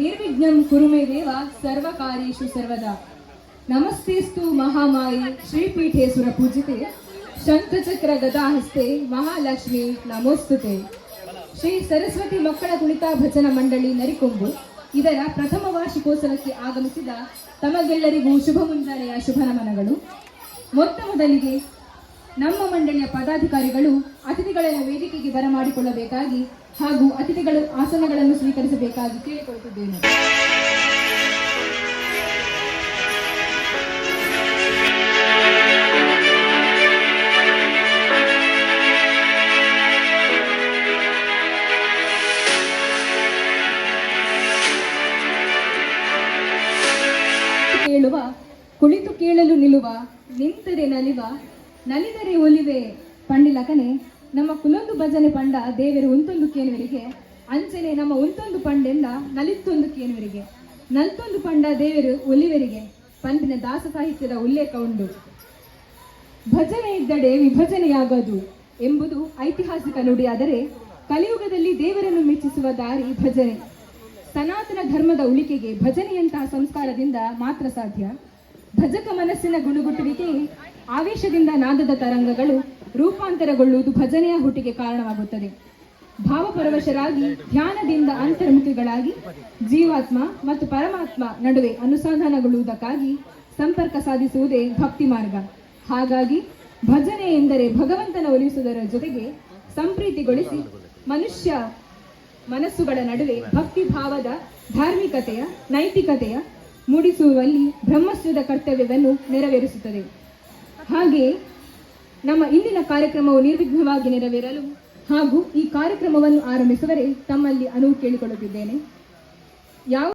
ನಿರ್ವಿಘ್ನಂ ಕುರುಮೇ ದೇವ ಸರ್ವಕಾರ್ಯೇಷು ಸರ್ವದಾ. ನಮಸ್ತೆಸ್ತು ಮಹಾಮಾಯಿ ಶ್ರೀಪೀಠೇಶ್ವರ ಪೂಜಿತೆ, ಶಂಖಚಕ್ರ ಗದಾಹಸ್ತೆ ಮಹಾಲಕ್ಷ್ಮಿ, ನಮೋಸ್ತುತೆ. ಶ್ರೀ ಸರಸ್ವತಿ ಮಕ್ಕಳ ಕುಣಿತ ಭಜನ ಮಂಡಳಿ ನರಿಕೊಂಬು, ಇದರ ಪ್ರಥಮ ವಾರ್ಷಿಕೋತ್ಸವಕ್ಕೆ ಆಗಮಿಸಿದ ತಮಗೆಲ್ಲರಿಗೂ ಶುಭ ಮುಂಜಾನೆಯ ಶುಭ ನಮನಗಳು. ಮೊತ್ತ ಮೊದಲಿಗೆ ನಮ್ಮ ಮಂಡಳಿಯ ಪದಾಧಿಕಾರಿಗಳು ಅತಿಥಿಗಳನ್ನು ವೇದಿಕೆಗೆ ಬರಮಾಡಿಕೊಳ್ಳಬೇಕಾಗಿ ಹಾಗೂ ಅತಿಥಿಗಳು ಆಸನಗಳನ್ನು ಸ್ವೀಕರಿಸಬೇಕಾಗಿ ಕೇಳಿಕೊಳ್ಳುತ್ತಿದ್ದೇನೆ. ಕೇಳುವ ಕುಳಿತು ಕೇಳಲು ನಿಲ್ಲುವ ನಿಂತರೆ ನಲಿವ ನಲಿದರೆ ಒಲಿವೆ ಪಂಡಿಲಕನೆ ನಮ್ಮ ಕುಲೊಂದು ಭಜನೆ ಪಂಡ ದೇವರು ಉಂತೊಂದು ಕೇನುವರಿಗೆ ಅಂಚನೆ ನಮ್ಮ ಉಂತೊಂದು ಪಂಡೆಂದ ನಲಿತ್ತೊಂದು ಕೇನುವರಿಗೆ ನಲ್ತೊಂದು ಪಂಡ ದೇವರು ಒಲಿವರಿಗೆ ಪಂದಿನ ದಾಸ ಸಾಹಿತ್ಯದ ಉಲ್ಲೇಖ ಉಂಡು. ಭಜನೆ ಇದ್ದಡೆ ವಿಭಜನೆಯಾಗದು ಎಂಬುದು ಐತಿಹಾಸಿಕ ನುಡಿಯಾದರೆ ಕಲಿಯುಗದಲ್ಲಿ ದೇವರನ್ನು ಮೆಚ್ಚಿಸುವ ದಾರಿ ಭಜನೆ. ಸನಾತನ ಧರ್ಮದ ಉಳಿಕೆಗೆ ಭಜನೆಯಂತಹ ಸಂಸ್ಕಾರದಿಂದ ಮಾತ್ರ ಸಾಧ್ಯ. ಭಜಕ ಮನಸ್ಸಿನ ಗುಣಗುಟ್ಟುವಿಕೆ, ಆವೇಶದಿಂದ ನಾದದ ತರಂಗಗಳು ರೂಪಾಂತರಗೊಳ್ಳುವುದು ಭಜನೆಯ ಹುಟ್ಟಿಗೆ ಕಾರಣವಾಗುತ್ತದೆ. ಭಾವಪರವಶರಾಗಿ, ಧ್ಯಾನದಿಂದ ಅಂತರ್ಮುಖಿಗಳಾಗಿ, ಜೀವಾತ್ಮ ಮತ್ತು ಪರಮಾತ್ಮ ನಡುವೆ ಅನುಸಂಧಾನಗೊಳ್ಳುವುದಕ್ಕಾಗಿ ಸಂಪರ್ಕ ಸಾಧಿಸುವುದೇ ಭಕ್ತಿ ಮಾರ್ಗ. ಹಾಗಾಗಿ, ಭಜನೆ ಎಂದರೆ ಭಗವಂತನ ಒಲಿಸುವುದರ ಜೊತೆಗೆ ಸಂಪ್ರೀತಿಗೊಳಿಸಿ ಮನುಷ್ಯ ಮನಸ್ಸುಗಳ ನಡುವೆ ಭಕ್ತಿ ಭಾವದ ಧಾರ್ಮಿಕತೆಯ, ನೈತಿಕತೆಯ ಮೂಡಿಸುವಲ್ಲಿ ಬ್ರಹ್ಮಸ್ಯದ ಕರ್ತವ್ಯವನ್ನು ನೆರವೇರಿಸುತ್ತದೆ. ಹಾಗೆಯೇ ನಮ್ಮ ಇಂದಿನ ಕಾರ್ಯಕ್ರಮವು ನಿರ್ವಿಘ್ನವಾಗಿ ನೆರವೇರಲು ಹಾಗೂ ಈ ಕಾರ್ಯಕ್ರಮವನ್ನು ಆರಂಭಿಸುವರೆ ತಮ್ಮಲ್ಲಿ ಅನುವು ಕೇಳಿಕೊಳ್ಳುತ್ತಿದ್ದೇನೆ. ಯಾವ